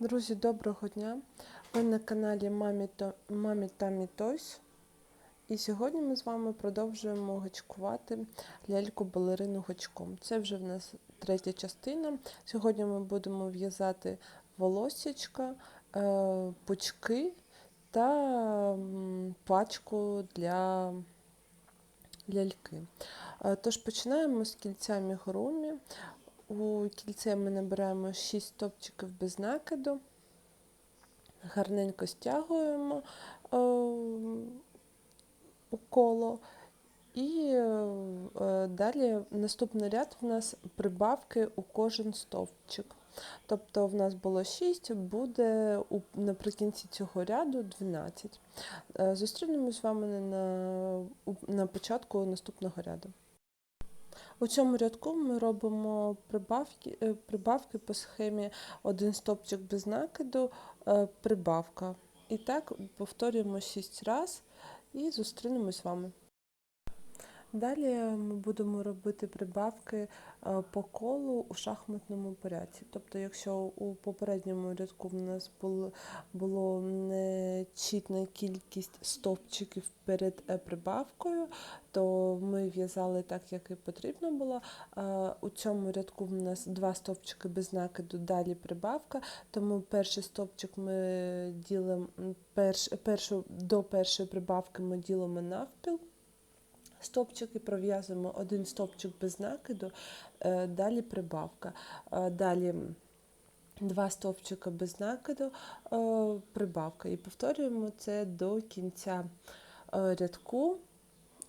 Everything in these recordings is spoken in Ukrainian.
Друзі, доброго дня! Ви на каналі Мамі, То- Мамі Тамі Тойс. І сьогодні ми з вами продовжуємо гачкувати ляльку балерину гачком. Це вже в нас третя частина. Сьогодні ми будемо в'язати волосічка, е, пучки та пачку для ляльки. Е, Тож починаємо з кільця мігурумі. У кільце ми набираємо 6 стопчиків без накиду, гарненько стягуємо е, у коло. І е, далі наступний ряд в нас прибавки у кожен стовпчик. Тобто в нас було 6, буде у, наприкінці цього ряду 12. Е, Зустрінемось з вами на, на початку наступного ряду. У цьому рядку ми робимо прибавки, е, прибавки по схемі один стопчик без накиду, е, прибавка. І так повторюємо 6 разів і зустрінемось з вами. Далі ми будемо робити прибавки е, по колу у шахматному порядку. Тобто, якщо у попередньому рядку в нас було, нечітна кількість стовпчиків перед е, прибавкою, то ми в'язали так, як і потрібно було. Е, У цьому рядку в нас два стовпчики без накиду, далі прибавка, тому перший стовпчик ми ділимо перш, першу, до першої прибавки ми ділимо навпіл. Стопчики пров'язуємо один стопчик без накиду, е, далі прибавка. Е, Далі два стовпчика без накиду, е, прибавка. І повторюємо це до кінця рядку.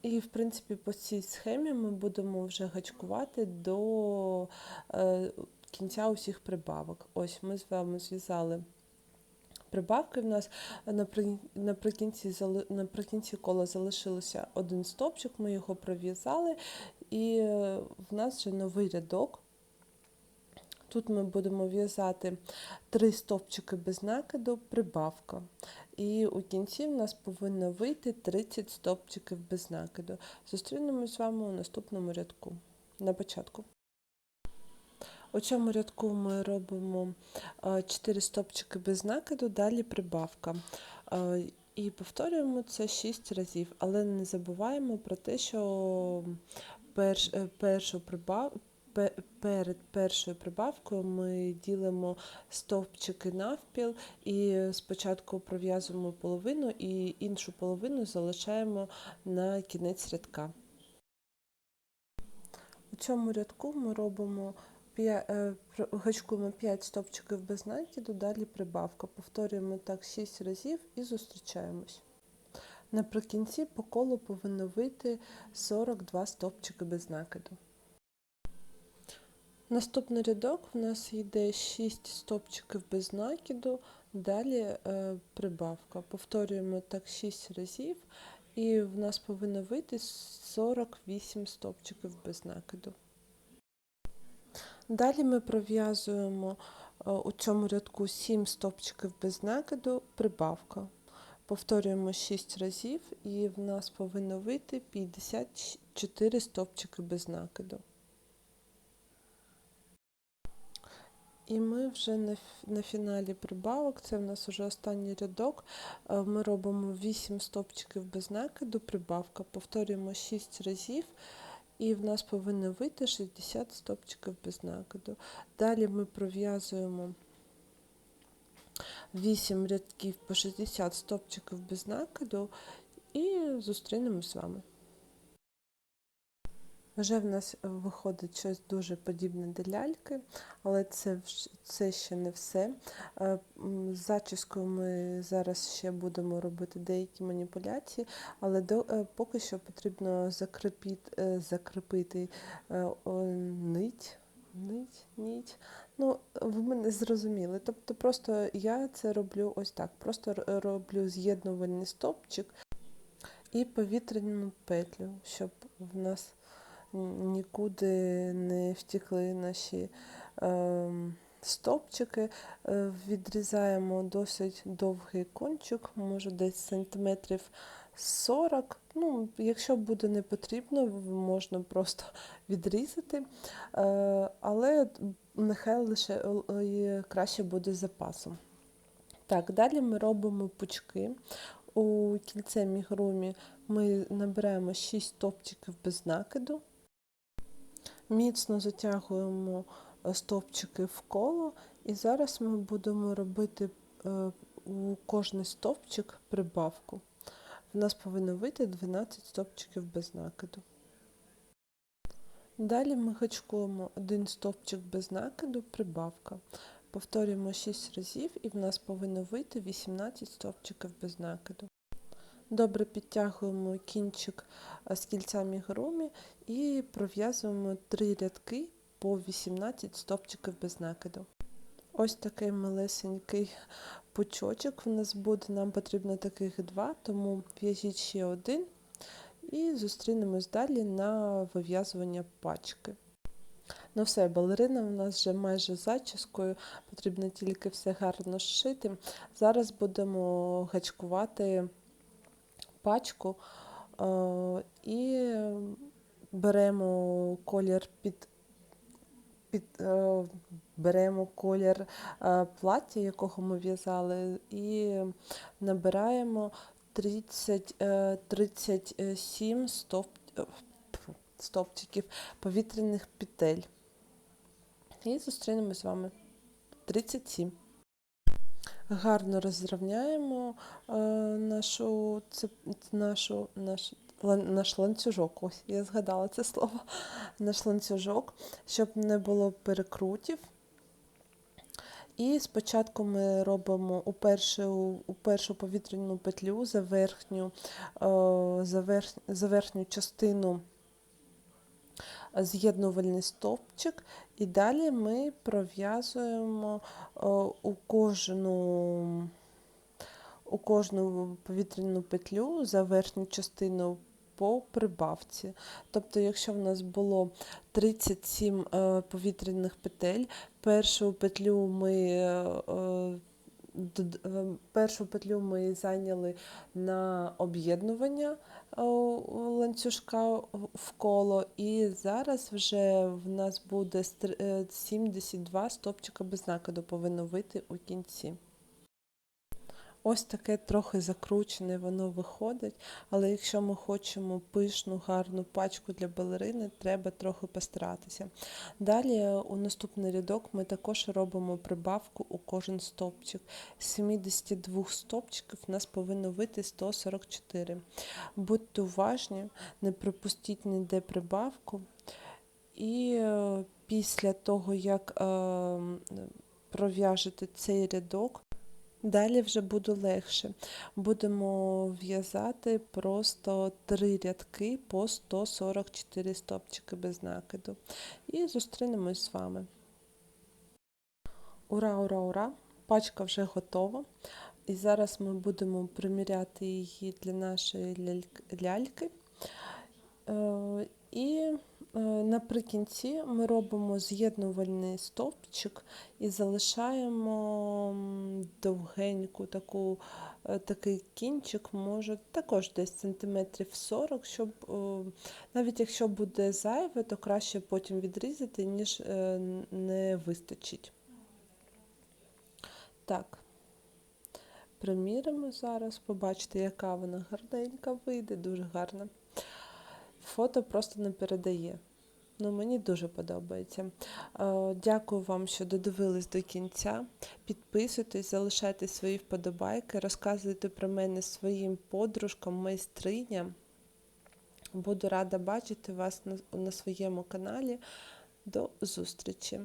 І, в принципі, по цій схемі ми будемо вже гачкувати до кінця усіх прибавок. Ось ми з вами зв'язали прибавки. В нас напри- наприкінці, наприкінці кола залишилося один стовпчик, ми його пров'язали, і в нас вже новий рядок. Тут ми будемо в'язати три стовпчики без накиду, прибавка. І у кінці в нас повинно вийти 30 стовпчиків без накиду. Зустрінемось з вами у наступному рядку. На початку. У цьому рядку ми робимо 4 стопчики без накиду, далі прибавка. Е, І повторюємо це 6 разів, але не забуваємо про те, що перш, е, першу прибав, перед першою прибавкою ми ділимо стовпчики навпіл і спочатку пров'язуємо половину і іншу половину залишаємо на кінець рядка. У цьому рядку ми робимо е, гачкуємо 5 стопчиків без накиду, далі прибавка. Повторюємо так 6 разів і зустрічаємось. Наприкінці по колу повинно вийти 42 стопчики без накиду. Наступний рядок в нас йде 6 стопчиків без накиду, далі е, прибавка. Повторюємо так 6 разів, і в нас повинно вийти 48 стопчиків без накиду. Далі ми пров'язуємо е, у цьому рядку 7 стопчиків без накиду, прибавка. Повторюємо 6 разів, і в нас повинно вийти 54 стопчики без накиду. І ми вже на, на фіналі прибавок, це в нас вже останній рядок. е, Ми робимо 8 стопчиків без накиду, прибавка. Повторюємо 6 разів, і в нас повинно вийти 60 стопчиків без накиду. Далі ми пров'язуємо 8 рядків по 60 стопчиків без накиду і зустрінемось з вами. Вже в нас виходить щось дуже подібне до ляльки, але це, це ще не все. Е, З зачіскою ми зараз ще будемо робити деякі маніпуляції, але до, е, поки що потрібно закріпити, е, закріпити е, нить. Нить, нить. Ну, ви мене зрозуміли. Тобто, просто я це роблю ось так. Просто роблю з'єднувальний стопчик і повітряну петлю, щоб в нас нікуди не втікли наші ем, стовпчики. Е, Відрізаємо досить довгий кончик, може десь сантиметрів 40. Ну, якщо буде не потрібно, можна просто відрізати. Е, Але нехай лише е, краще буде запасом. Так, далі ми робимо пучки. У кільце мігрумі ми набираємо 6 стовпчиків без накиду, міцно затягуємо е, стовпчики в коло, і зараз ми будемо робити е, у кожний стовпчик прибавку. В нас повинно вийти 12 стовпчиків без накиду. Далі ми гачкуємо один стовпчик без накиду, прибавка. Повторюємо 6 разів і в нас повинно вийти 18 стовпчиків без накиду. Добре підтягуємо кінчик е, з кільця мігурумі і пров'язуємо 3 рядки по 18 стовпчиків без накиду. Ось такий малесенький пучочок в нас буде, нам потрібно таких два, тому в'яжіть ще один і зустрінемось далі на вив'язування пачки. Ну все, балерина у нас вже майже зачіскою, потрібно тільки все гарно зшити. Зараз будемо гачкувати пачку е, і беремо колір під під, е, беремо колір е, плаття, якого ми в'язали, і набираємо 30, е, 37 стоп, тьфу, стовпчиків повітряних петель. І зустрінемось з вами 37. Гарно розрівняємо е, нашу, нашу, наш, наш ланцюжок. Ось я згадала це слово. Наш ланцюжок, щоб не було перекрутів. І спочатку ми робимо у першу, у першу повітряну петлю за верхню, е, за, верх, за верхню частину з'єднувальний стовпчик, і далі ми пров'язуємо е, у кожну, у кожну повітряну петлю за верхню частину по прибавці. Тобто, якщо в нас було 37 е, повітряних петель, першу петлю ми е, першу петлю ми зайняли на об'єднування е, ланцюжка в коло, і зараз вже в нас буде стр- е, 72 стопчика без накиду повинно вийти у кінці. Ось таке трохи закручене воно виходить, але якщо ми хочемо пишну, гарну пачку для балерини, треба трохи постаратися. Далі у наступний рядок ми також робимо прибавку у кожен стовпчик. З 72 стовпчиків у нас повинно вийти 144. Будьте уважні, не пропустіть ніде прибавку. І е, після того, як е, пров'яжете цей рядок, Далі вже буде легше. Будемо в'язати просто три рядки по 144 стопчики без накиду. І зустрінемось з вами. Ура, ура, ура! Пачка вже готова. І зараз ми будемо приміряти її для нашої ляльки. І е, наприкінці ми робимо з'єднувальний стовпчик і залишаємо довгеньку таку, е, такий кінчик, може також десь сантиметрів 40, щоб е, навіть якщо буде зайве, то краще потім відрізати, ніж не вистачить. Так. Приміримо зараз, побачите, яка вона гарненька вийде, дуже гарна. Фото просто не передає. Ну, мені дуже подобається. Е, Дякую вам, що додивились до кінця. Підписуйтесь, залишайте свої вподобайки, розказуйте про мене своїм подружкам, майстриням. Буду рада бачити вас на, на своєму каналі. До зустрічі!